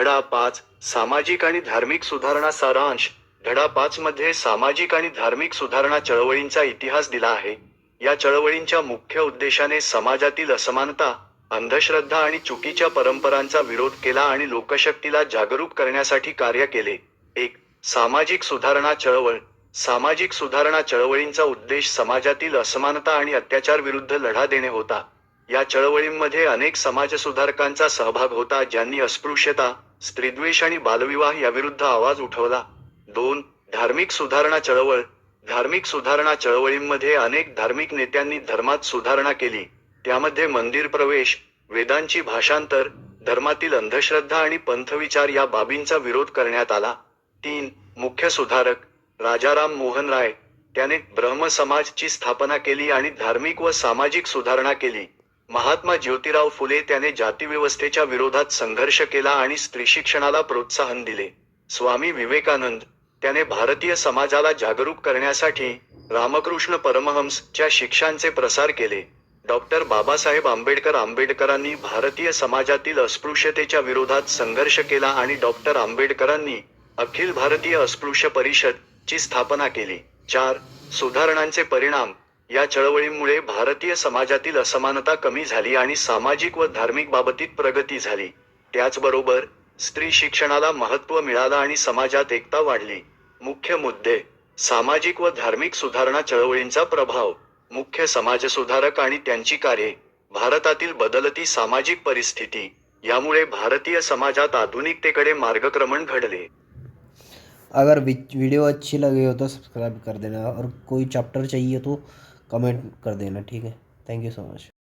धडा पाच सामाजिक आणि धार्मिक सुधारणा सारांश. धडा पाच मध्ये सामाजिक आणि धार्मिक सुधारणा चळवळींचा इतिहास दिला आहे. या चळवळींच्या मुख्य उद्देशाने समाजातील असमानता अंधश्रद्धा आणि चुकीच्या परंपरांचा विरोध केला आणि लोकशक्तीला जागरूक करण्यासाठी कार्य केले. एक सामाजिक सुधारणा चळवळ. सामाजिक सुधारणा चळवळींचा उद्देश समाजातील असमानता आणि अत्याचार विरुद्ध लढा देणे होता. या चळवळींमध्ये अनेक समाजसुधारकांचा सहभाग होता ज्यांनी अस्पृश्यता स्त्रीद्वेष आणि बालविवाह याविरुद्ध आवाज उठवला. दोन धार्मिक सुधारणा चळवळ. धार्मिक सुधारणा चळवळींमध्ये अनेक धार्मिक नेत्यांनी धर्मात सुधारणा केली. त्यामध्ये मंदिर प्रवेश वेदांची भाषांतर धर्मातील अंधश्रद्धा आणि पंथविचार या बाबींचा विरोध करण्यात आला. तीन मुख्य सुधारक राजाराम मोहन राय. त्याने ब्रह्म समाजची स्थापना केली आणि धार्मिक व सामाजिक सुधारणा केली. महात्मा ज्योतिराव फुले त्याने जातीव्यवस्थेच्या विरोधात संघर्ष केला आणि स्त्री शिक्षणाला प्रोत्साहन दिले. स्वामी विवेकानंद त्याने भारतीय समाजाला जागरूक करण्यासाठी रामकृष्ण परमहंसच्या शिक्षांचे प्रसार केले. डॉक्टर बाबासाहेब आंबेडकर आंबेडकरांनी भारतीय समाजातील अस्पृश्यतेच्या विरोधात संघर्ष केला आणि डॉक्टर आंबेडकरांनी अखिल भारतीय अस्पृश्य परिषद ची स्थापना केली. चार सुधारणांचे परिणाम. या चळवळींमुळे भारतीय समाजातील असमानता कमी झाली आणि सामाजिक व धार्मिक बाबतीत प्रगती झाली. त्याचबरोबर स्त्री शिक्षणाला महत्त्व मिळालं आणि समाजात एकता वाढली. मुख्य मुद्दे सामाजिक व धार्मिक सुधारणा चळवळींचा प्रभाव मुख्य समाजसुधारक आणि त्यांची कार्ये भारतातील बदलती सामाजिक परिस्थिती यामुळे भारतीय समाजात आधुनिकतेकडे मार्गक्रमण घडले. अगर वीडियो अच्छी लगी हो तो सब्सक्राइब कर देना और कोई चैप्टर चाहिए तो कमेंट कर देना ठीक है? Thank you so much